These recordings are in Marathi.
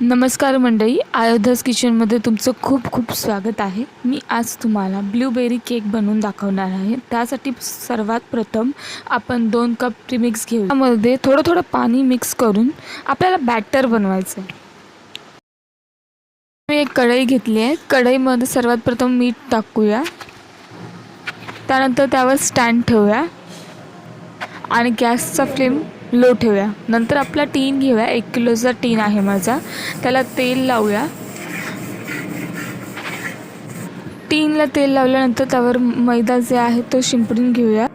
नमस्कार मंडळी आयोध्यास किचनमध्ये तुमचं खूप खूप स्वागत आहे. मी आज तुम्हाला ब्लूबेरी केक बनवून दाखवणार आहे. त्यासाठी सर्वात प्रथम आपण दोन कप प्रीमिक्स घेऊ. त्यामध्ये थोडं थोडं पाणी मिक्स करून आपल्याला बॅटर बनवायचं आहे. मी एक कढई घेतली आहे. कढईमध्ये सर्वात प्रथम मीठ टाकूया. त्यानंतर त्यावर स्टँड ठेवूया. आणि गॅसचा फ्लेम लो ठेवूया. नंतर आपला टीन घेऊया. एक किलोचा टीन आहे माझा. त्याला तेल लावूया. टीनला तेल लावल्यानंतर त्यावर मैदा जे आहे तो शिंपडून घेऊया.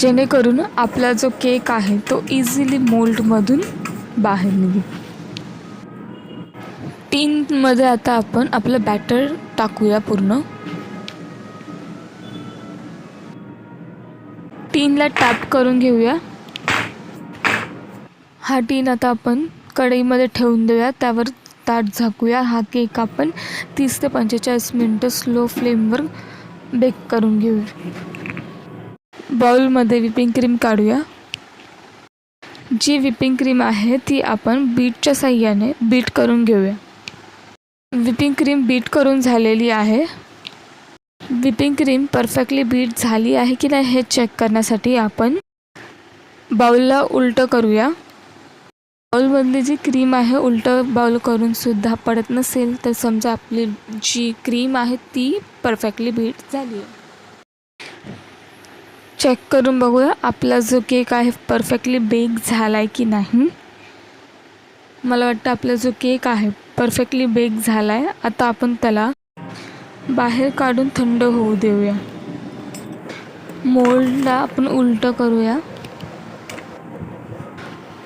जेणेकरून आपला जो केक आहे तो इझिली मोल्डमधून बाहेर निघेल. टीनमध्ये आता आपण आपलं बॅटर टाकूया पूर्ण. टीनला टॅप करून घेऊया. हा टीन आता आपण कढईमध्ये ठेवून देऊया. त्यावर ताट झाकूया. हा केक आपण तीस ते पंचेचाळीस मिनटं स्लो फ्लेमवर बेक करून घेऊया. बाउलमध्ये विपिंग क्रीम काढूया. जी विपिंग क्रीम आहे ती आपण बीटच्या साह्याने बीट करून घेऊया. विपिंग क्रीम बीट करून झालेली आहे. विपिंग क्रीम परफेक्टली बीट झाली आहे की नाही हे चेक करण्यासाठी आपण बाउलला उलटं करूया. बाउलमधली जी क्रीम आहे उलटं बाउल करून सुद्धा पडत नसेल तर समजा आपली जी क्रीम आहे ती परफेक्टली बीट झाली आहे. चेक करून बघूया आपला जो केक आहे परफेक्टली बेक झाला आहे की नाही. मला वाटतं आपला जो केक आहे परफेक्टली बेक झाला आहे आता आपण त्याला बाहेर काढून थंड होऊ देऊया. मोल्डला आपण उलटं करूया.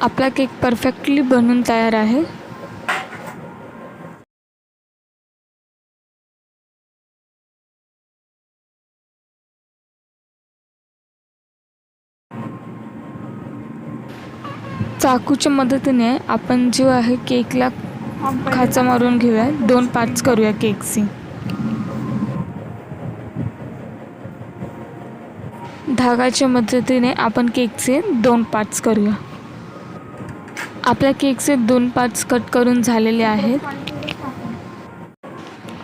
आपला केक परफेक्टली बनून तयार आहे. चाकूच्या मदतीने आपण जो आहे केकला खाचा मारून घेऊया. दोन पार्ट्स करूया केकची. धागाच्या मदतीने आपण केकचे दोन पार्ट्स करूया. आपल्या केकचे दोन पार्ट्स कट करून झालेले आहेत.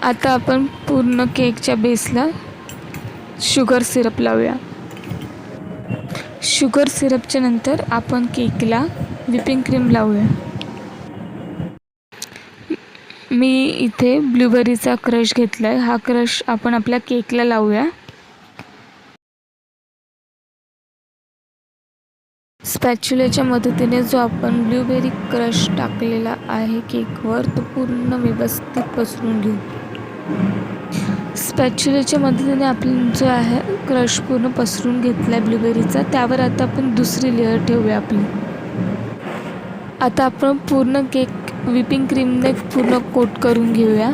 आता आपण पूर्ण केकच्या बेसला शुगर सिरप लावूया. शुगर सिरपच्या नंतर आपण केकला विपिंग क्रीम लावूया. मी इथे ब्लूबेरीचा क्रश घेतला आहे हा क्रश आपण आपल्या केकला लावूया. स्पॅच्युलेच्या मदतीने जो आपण ब्लूबेरी क्रश टाकलेला आहे केकवर तो पूर्ण व्यवस्थित पसरून घेऊ. स्पॅच्युलेच्या मदतीने आपण जो आहे क्रश पूर्ण पसरून घेतला आहे ब्लूबेरीचा त्यावर आता आपण दुसरी लेअर ठेवूया आपली. आता आपण पूर्ण केक व्हिपिंग क्रीमने पूर्ण कोट करून घेऊया.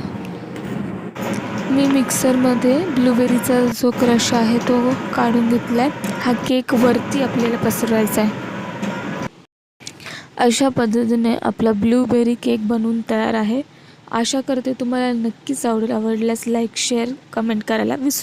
मी मिक्सरमध्ये ब्लूबेरीचा जो क्रश आहे तो काढून घेतला आहे हा केक वरती आपल्याला पसरवायचा आहे. अशा पद्धतीने आपला ब्लूबेरी केक बनवून तयार आहे. आशा करते तुम्हाला नक्कीच आवडेल. आवडल्यास लाईक शेअर कमेंट करायला विसरू